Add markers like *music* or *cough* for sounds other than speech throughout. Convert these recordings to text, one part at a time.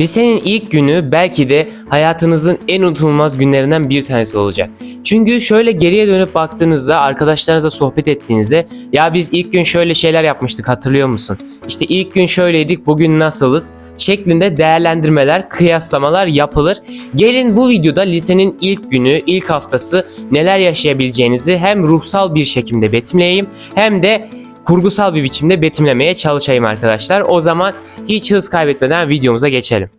Lisenin ilk günü belki de hayatınızın en unutulmaz günlerinden bir tanesi olacak. Çünkü şöyle geriye dönüp baktığınızda, arkadaşlarınızla sohbet ettiğinizde ya biz ilk gün şöyle şeyler yapmıştık hatırlıyor musun? İşte ilk gün şöyleydik, bugün nasılız? şeklinde değerlendirmeler, kıyaslamalar yapılır. Gelin bu videoda lisenin ilk günü, ilk haftası neler yaşayabileceğinizi hem ruhsal bir şekilde betimleyeyim hem de kurgusal bir biçimde betimlemeye çalışayım arkadaşlar. O zaman hiç hız kaybetmeden videomuza geçelim.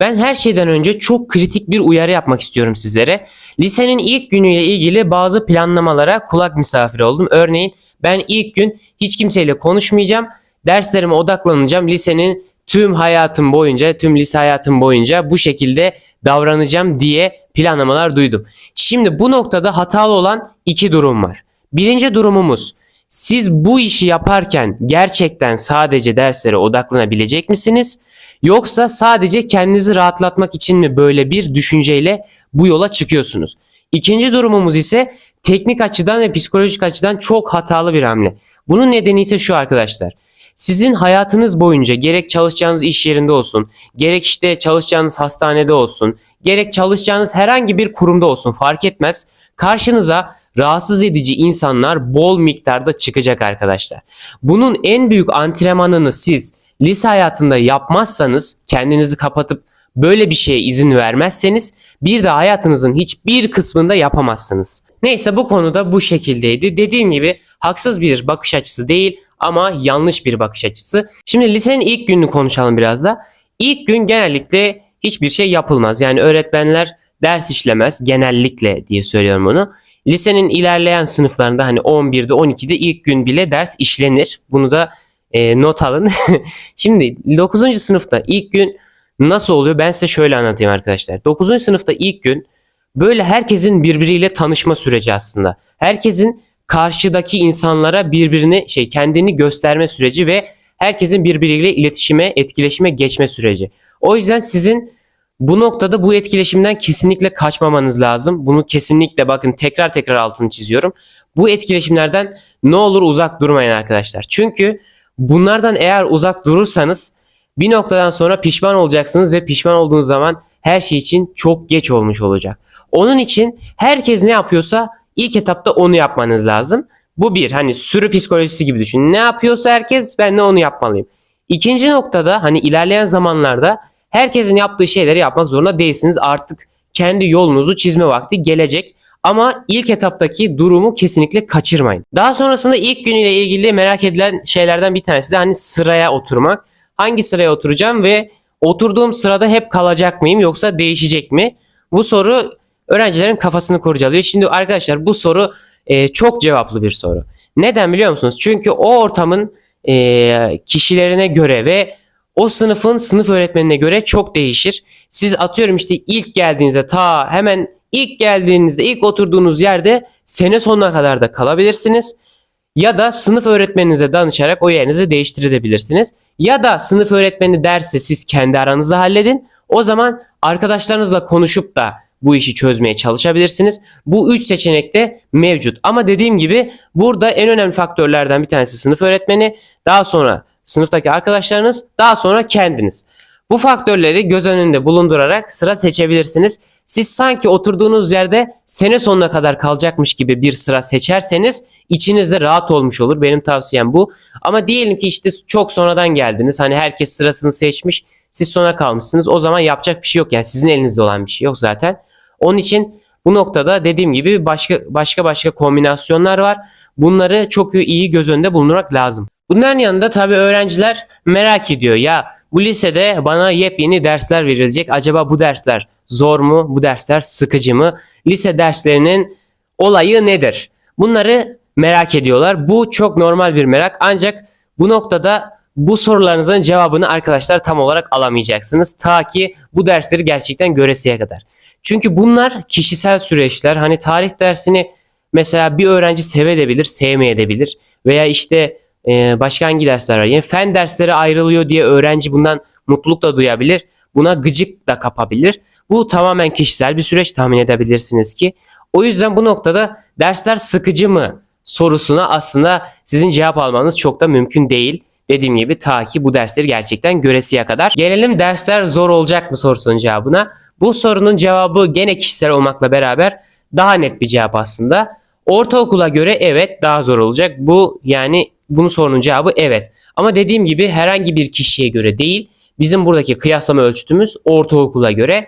Ben her şeyden önce çok kritik bir uyarı yapmak istiyorum sizlere. Lisenin ilk günüyle ilgili bazı planlamalara kulak misafiri oldum. Örneğin ben ilk gün hiç kimseyle konuşmayacağım. Derslerime odaklanacağım. Lisenin tüm hayatım boyunca, tüm lise hayatım boyunca bu şekilde davranacağım diye planlamalar duydum. Şimdi bu noktada hatalı olan iki durum var. Birinci durumumuz siz bu işi yaparken gerçekten sadece derslere odaklanabilecek misiniz? Yoksa sadece kendinizi rahatlatmak için mi böyle bir düşünceyle bu yola çıkıyorsunuz? İkinci durumumuz ise teknik açıdan ve psikolojik açıdan çok hatalı bir hamle. Bunun nedeni ise şu arkadaşlar. Sizin hayatınız boyunca gerek çalışacağınız iş yerinde olsun, gerek işte çalışacağınız hastanede olsun, gerek çalışacağınız herhangi bir kurumda olsun fark etmez. Karşınıza rahatsız edici insanlar bol miktarda çıkacak arkadaşlar. Bunun en büyük antrenmanını siz lise hayatında yapmazsanız, kendinizi kapatıp böyle bir şeye izin vermezseniz bir de hayatınızın hiçbir kısmında yapamazsınız. Neyse bu konuda bu şekildeydi. Dediğim gibi haksız bir bakış açısı değil ama yanlış bir bakış açısı. Şimdi lisenin ilk gününü konuşalım biraz da. İlk gün genellikle hiçbir şey yapılmaz. Yani öğretmenler ders işlemez genellikle diye söylüyorum bunu. Lisenin ilerleyen sınıflarında hani 11'de 12'de ilk gün bile ders işlenir. Bunu da e, not alın. *laughs* Şimdi 9. sınıfta ilk gün nasıl oluyor ben size şöyle anlatayım arkadaşlar. 9. sınıfta ilk gün böyle herkesin birbiriyle tanışma süreci aslında. Herkesin karşıdaki insanlara birbirini şey kendini gösterme süreci ve herkesin birbiriyle iletişime, etkileşime geçme süreci. O yüzden sizin bu noktada bu etkileşimden kesinlikle kaçmamanız lazım. Bunu kesinlikle bakın tekrar tekrar altını çiziyorum. Bu etkileşimlerden ne olur uzak durmayın arkadaşlar. Çünkü bunlardan eğer uzak durursanız bir noktadan sonra pişman olacaksınız ve pişman olduğunuz zaman her şey için çok geç olmuş olacak. Onun için herkes ne yapıyorsa ilk etapta onu yapmanız lazım. Bu bir hani sürü psikolojisi gibi düşünün. Ne yapıyorsa herkes ben de onu yapmalıyım. İkinci noktada hani ilerleyen zamanlarda herkesin yaptığı şeyleri yapmak zorunda değilsiniz. Artık kendi yolunuzu çizme vakti gelecek. Ama ilk etaptaki durumu kesinlikle kaçırmayın. Daha sonrasında ilk günüyle ilgili merak edilen şeylerden bir tanesi de hani sıraya oturmak. Hangi sıraya oturacağım ve oturduğum sırada hep kalacak mıyım yoksa değişecek mi? Bu soru öğrencilerin kafasını kurcalıyor. Şimdi arkadaşlar bu soru e, çok cevaplı bir soru. Neden biliyor musunuz? Çünkü o ortamın e, kişilerine göre ve o sınıfın sınıf öğretmenine göre çok değişir. Siz atıyorum işte ilk geldiğinizde ta hemen ilk geldiğinizde ilk oturduğunuz yerde sene sonuna kadar da kalabilirsiniz. Ya da sınıf öğretmeninize danışarak o yerinizi değiştirebilirsiniz. Ya da sınıf öğretmeni derse siz kendi aranızda halledin. O zaman arkadaşlarınızla konuşup da bu işi çözmeye çalışabilirsiniz. Bu üç seçenek de mevcut. Ama dediğim gibi burada en önemli faktörlerden bir tanesi sınıf öğretmeni. Daha sonra sınıftaki arkadaşlarınız, daha sonra kendiniz. Bu faktörleri göz önünde bulundurarak sıra seçebilirsiniz. Siz sanki oturduğunuz yerde sene sonuna kadar kalacakmış gibi bir sıra seçerseniz içinizde rahat olmuş olur. Benim tavsiyem bu. Ama diyelim ki işte çok sonradan geldiniz. Hani herkes sırasını seçmiş. Siz sona kalmışsınız. O zaman yapacak bir şey yok. Yani sizin elinizde olan bir şey yok zaten. Onun için bu noktada dediğim gibi başka başka başka kombinasyonlar var. Bunları çok iyi göz önünde bulundurmak lazım. Bunların yanında tabii öğrenciler merak ediyor. Ya bu lisede bana yepyeni dersler verilecek. Acaba bu dersler zor mu? Bu dersler sıkıcı mı? Lise derslerinin olayı nedir? Bunları merak ediyorlar. Bu çok normal bir merak. Ancak bu noktada bu sorularınızın cevabını arkadaşlar tam olarak alamayacaksınız. Ta ki bu dersleri gerçekten göresiye kadar. Çünkü bunlar kişisel süreçler. Hani tarih dersini mesela bir öğrenci sevebilir, sevmeyebilir. Veya işte e, başka hangi dersler var? Yani fen dersleri ayrılıyor diye öğrenci bundan mutluluk da duyabilir. Buna gıcık da kapabilir. Bu tamamen kişisel bir süreç tahmin edebilirsiniz ki. O yüzden bu noktada dersler sıkıcı mı sorusuna aslında sizin cevap almanız çok da mümkün değil. Dediğim gibi ta ki bu dersleri gerçekten göresiye kadar. Gelelim dersler zor olacak mı sorusunun cevabına. Bu sorunun cevabı gene kişisel olmakla beraber daha net bir cevap aslında. Ortaokula göre evet daha zor olacak. Bu yani bunun sorunun cevabı evet. Ama dediğim gibi herhangi bir kişiye göre değil. Bizim buradaki kıyaslama ölçütümüz ortaokula göre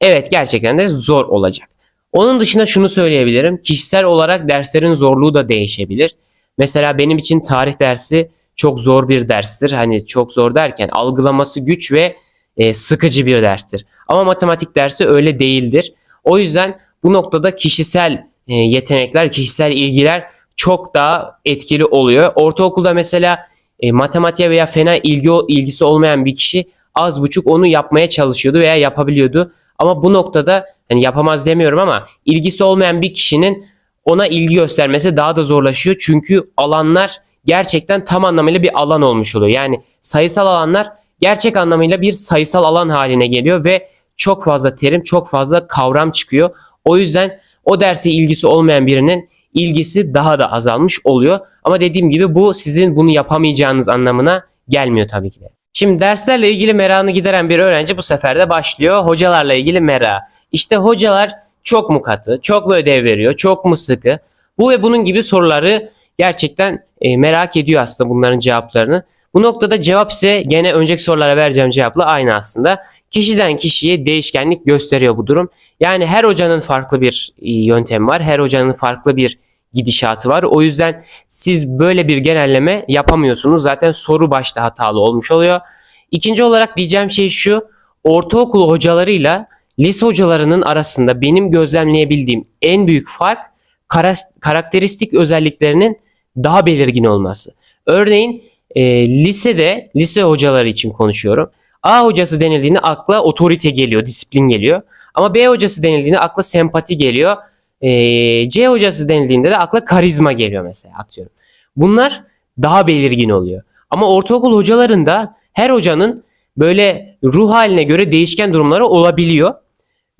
evet gerçekten de zor olacak. Onun dışında şunu söyleyebilirim. Kişisel olarak derslerin zorluğu da değişebilir. Mesela benim için tarih dersi çok zor bir derstir. Hani çok zor derken algılaması güç ve e, sıkıcı bir derstir. Ama matematik dersi öyle değildir. O yüzden bu noktada kişisel e, yetenekler, kişisel ilgiler çok daha etkili oluyor. Ortaokulda mesela e, matematiğe veya fena ilgi ilgisi olmayan bir kişi az buçuk onu yapmaya çalışıyordu veya yapabiliyordu. Ama bu noktada hani yapamaz demiyorum ama ilgisi olmayan bir kişinin ona ilgi göstermesi daha da zorlaşıyor. Çünkü alanlar gerçekten tam anlamıyla bir alan olmuş oluyor. Yani sayısal alanlar gerçek anlamıyla bir sayısal alan haline geliyor ve çok fazla terim, çok fazla kavram çıkıyor. O yüzden o derse ilgisi olmayan birinin ilgisi daha da azalmış oluyor. Ama dediğim gibi bu sizin bunu yapamayacağınız anlamına gelmiyor tabii ki de. Şimdi derslerle ilgili merakını gideren bir öğrenci bu sefer de başlıyor. Hocalarla ilgili merak. İşte hocalar çok mu katı, çok mu ödev veriyor, çok mu sıkı? Bu ve bunun gibi soruları gerçekten e, merak ediyor aslında bunların cevaplarını. Bu noktada cevap ise gene önceki sorulara vereceğim cevapla aynı aslında. Kişiden kişiye değişkenlik gösteriyor bu durum. Yani her hocanın farklı bir e, yöntemi var. Her hocanın farklı bir gidişatı var. O yüzden siz böyle bir genelleme yapamıyorsunuz. Zaten soru başta hatalı olmuş oluyor. İkinci olarak diyeceğim şey şu. Ortaokul hocalarıyla lise hocalarının arasında benim gözlemleyebildiğim en büyük fark karakteristik özelliklerinin daha belirgin olması. Örneğin e, lisede, lise hocaları için konuşuyorum. A hocası denildiğinde akla otorite geliyor, disiplin geliyor. Ama B hocası denildiğinde akla sempati geliyor. E, C hocası denildiğinde de akla karizma geliyor mesela atıyorum. Bunlar daha belirgin oluyor. Ama ortaokul hocalarında her hocanın böyle ruh haline göre değişken durumları olabiliyor.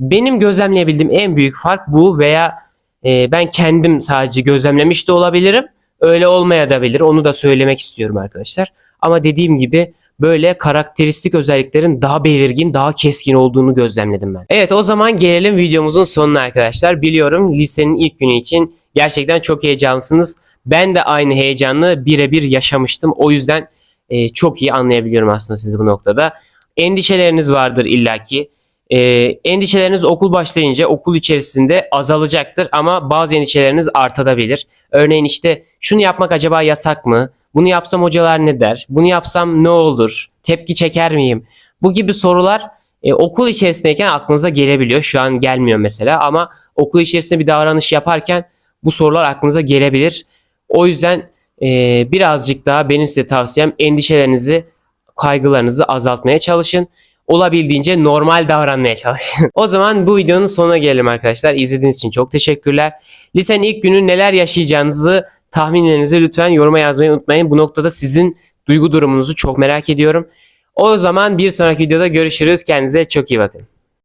Benim gözlemleyebildiğim en büyük fark bu veya e, ben kendim sadece gözlemlemiş de olabilirim. Öyle olmaya da bilir. Onu da söylemek istiyorum arkadaşlar. Ama dediğim gibi böyle karakteristik özelliklerin daha belirgin, daha keskin olduğunu gözlemledim ben. Evet o zaman gelelim videomuzun sonuna arkadaşlar. Biliyorum lisenin ilk günü için gerçekten çok heyecanlısınız. Ben de aynı heyecanlı birebir yaşamıştım. O yüzden e, çok iyi anlayabiliyorum aslında sizi bu noktada. Endişeleriniz vardır illaki. E, endişeleriniz okul başlayınca okul içerisinde azalacaktır ama bazı endişeleriniz artabilir. Örneğin işte şunu yapmak acaba yasak mı? Bunu yapsam hocalar ne der? Bunu yapsam ne olur? Tepki çeker miyim? Bu gibi sorular e, okul içerisindeyken aklınıza gelebiliyor. Şu an gelmiyor mesela ama okul içerisinde bir davranış yaparken bu sorular aklınıza gelebilir. O yüzden e, birazcık daha benim size tavsiyem endişelerinizi, kaygılarınızı azaltmaya çalışın olabildiğince normal davranmaya çalışın. *laughs* o zaman bu videonun sonuna gelelim arkadaşlar. İzlediğiniz için çok teşekkürler. Lisenin ilk günü neler yaşayacağınızı tahminlerinizi lütfen yoruma yazmayı unutmayın. Bu noktada sizin duygu durumunuzu çok merak ediyorum. O zaman bir sonraki videoda görüşürüz. Kendinize çok iyi bakın.